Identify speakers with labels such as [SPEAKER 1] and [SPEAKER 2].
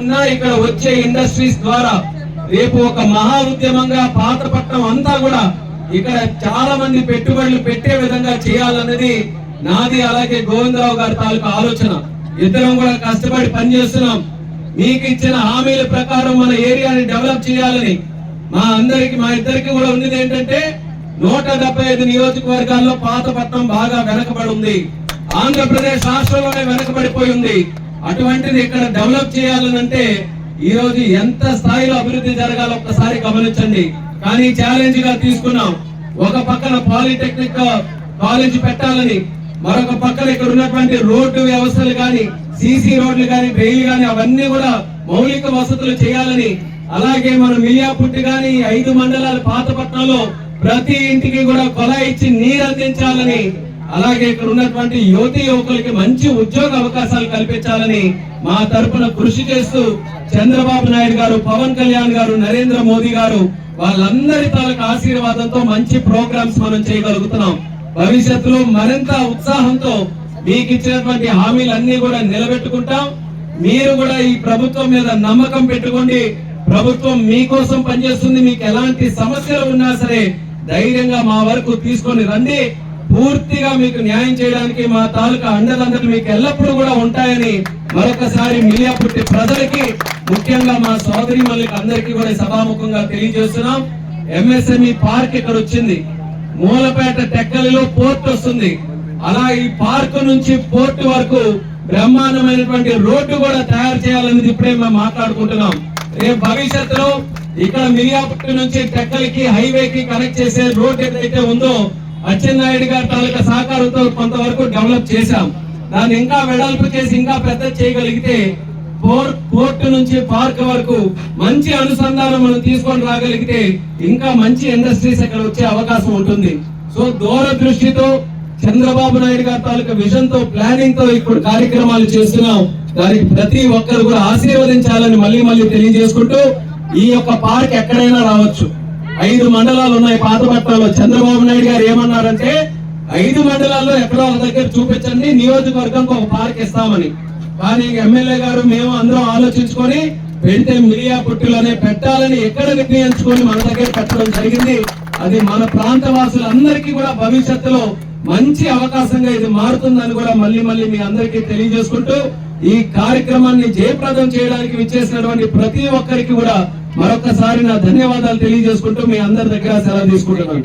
[SPEAKER 1] ఇక్కడ వచ్చే ఇండస్ట్రీస్ ద్వారా రేపు ఒక మహా ఉద్యమంగా పాతపట్నం అంతా కూడా ఇక్కడ చాలా మంది పెట్టుబడులు పెట్టే విధంగా చేయాలన్నది నాది అలాగే గోవిందరావు గారి తాలూకు ఆలోచన. ఇద్దరం కూడా కష్టపడి పనిచేస్తున్నాం. మీకు ఇచ్చిన హామీల ప్రకారం మన ఏరియాని డెవలప్ చేయాలని మా అందరికి మా ఇద్దరికి కూడా ఉన్నది ఏంటంటే నూట డెబ్బై ఐదు నియోజకవర్గాల్లో పాతపట్నం బాగా వెనకబడి ఉంది. ఆంధ్రప్రదేశ్ రాష్ట్రంలోనే వెనకబడిపోయి ఉంది. అటువంటిది ఇక్కడ డెవలప్ చేయాలనంటే ఈ రోజు ఎంత స్థాయిలో అభివృద్ధి జరగాలో ఒక్కసారి గమనించండి. కానీ ఛాలెంజ్గా తీసుకున్నాం. ఒక పక్కన పాలిటెక్నిక్ కాలేజ్ పెట్టాలని మరొక పక్కన ఇక్కడ ఉన్నటువంటి రోడ్డు వ్యవస్థలు కానీ సీసీ రోడ్లు కానీ బెయిల్ కానీ అవన్నీ కూడా మౌలిక వసతులు చేయాలని అలాగే మన మిలియాపుట్టి కానీ ఐదు మండలాల పాతపట్నంలో ప్రతి ఇంటికి కూడా కొల ఇచ్చి నీరు అందించాలని అలాగే ఇక్కడ ఉన్నటువంటి యువతి యువకులకి మంచి ఉద్యోగ అవకాశాలు కల్పించాలని మా తరపున కృషి చేస్తూ చంద్రబాబు నాయుడు గారు పవన్ కళ్యాణ్ గారు నరేంద్ర మోదీ గారు వాళ్ళందరి తాలూకు ఆశీర్వాదంతో మంచి ప్రోగ్రామ్స్ మనం చేయగలుగుతున్నాం. భవిష్యత్తులో మరింత ఉత్సాహంతో మీకు ఇచ్చినటువంటి హామీలన్నీ కూడా నిలబెట్టుకుంటాం. మీరు కూడా ఈ ప్రభుత్వం మీద నమ్మకం పెట్టుకోండి. ప్రభుత్వం మీకోసం పనిచేస్తుంది. మీకు ఎలాంటి సమస్యలు ఉన్నా సరే ధైర్యంగా మా వరకు తీసుకొని రండి. పూర్తిగా మీకు న్యాయం చేయడానికి మా తాలూకా అండదండలు మీకు ఎల్లప్పుడూ కూడా ఉంటాయని మరొకసారి మిలియాపుట్టి ప్రజలకి ముఖ్యంగా మా సోదరి అందరికీ కూడా సభాముఖంగా తెలియజేస్తున్నాం. ఎంఎస్ఎంఈ పార్క్ ఇక్కడ వచ్చింది. మూలపేట టెక్కలిలో పోర్ట్ వస్తుంది. అలా ఈ పార్క్ నుంచి పోర్ట్ వరకు బ్రహ్మాండమైనటువంటి రోడ్డు కూడా తయారు చేయాలనేది ఇప్పుడే మేము మాట్లాడుకుంటున్నాం. రేపు భవిష్యత్తులో ఇక్కడ మిరియాపుట్టి నుంచి టెక్కలికి హైవేకి కనెక్ట్ చేసే రోడ్ ఏదైతే ఉందో అచ్చెన్నాయుడు గారి తాలూకా సహకారంతో కొంతవరకు డెవలప్ చేశాం. దాన్ని ఇంకా వెడల్పు చేసి ఇంకా పెద్ద చేయగలిగితే పోర్- పోర్ట్ నుంచి పార్క్ వరకు మంచి అనుసంధానం మనం తీసుకొని రాగలిగితే ఇంకా మంచి ఇండస్ట్రీస్ ఇక్కడ వచ్చే అవకాశం ఉంటుంది. సో దూరదృష్టితో చంద్రబాబు నాయుడు గారి తాలూకా విజన్తో ప్లానింగ్తో ఇప్పుడు కార్యక్రమాలు చేస్తున్నాం. దానికి ప్రతి ఒక్కరు కూడా ఆశీర్వదించాలని మళ్ళీ మళ్ళీ తెలియజేసుకుంటూ ఈ యొక్క పార్క్ ఎక్కడైనా రావచ్చు. ఐదు మండలాలు ఉన్నాయి. పాతపట్నంలో చంద్రబాబు నాయుడు గారు ఏమన్నారంటే ఐదు మండలాల్లో ఎక్కడో ఒక దగ్గర చూపించండి నియోజకవర్గంకి ఒక పార్క్ ఇస్తామని. కానీ ఎమ్మెల్యే గారు మేము అందరం ఆలోచించుకొని పెడితే మిరియా పుట్టిలోనే పెట్టాలని ఎక్కడ నిర్ణయించుకొని మన దగ్గర పెట్టడం జరిగింది. అది మన ప్రాంత వాసులందరికీ కూడా భవిష్యత్తులో మంచి అవకాశంగా ఇది మారుతుందని కూడా మళ్ళీ మళ్ళీ మీ అందరికీ తెలియజేసుకుంటూ ఈ కార్యక్రమాన్ని జయప్రదం చేయడానికి విచ్చేసినటువంటి ప్రతి ఒక్కరికి కూడా మరొక్కసారి నా ధన్యవాదాలు తెలియజేసుకుంటూ మీ అందరి దగ్గర సెలవు తీసుకుంటున్నాను.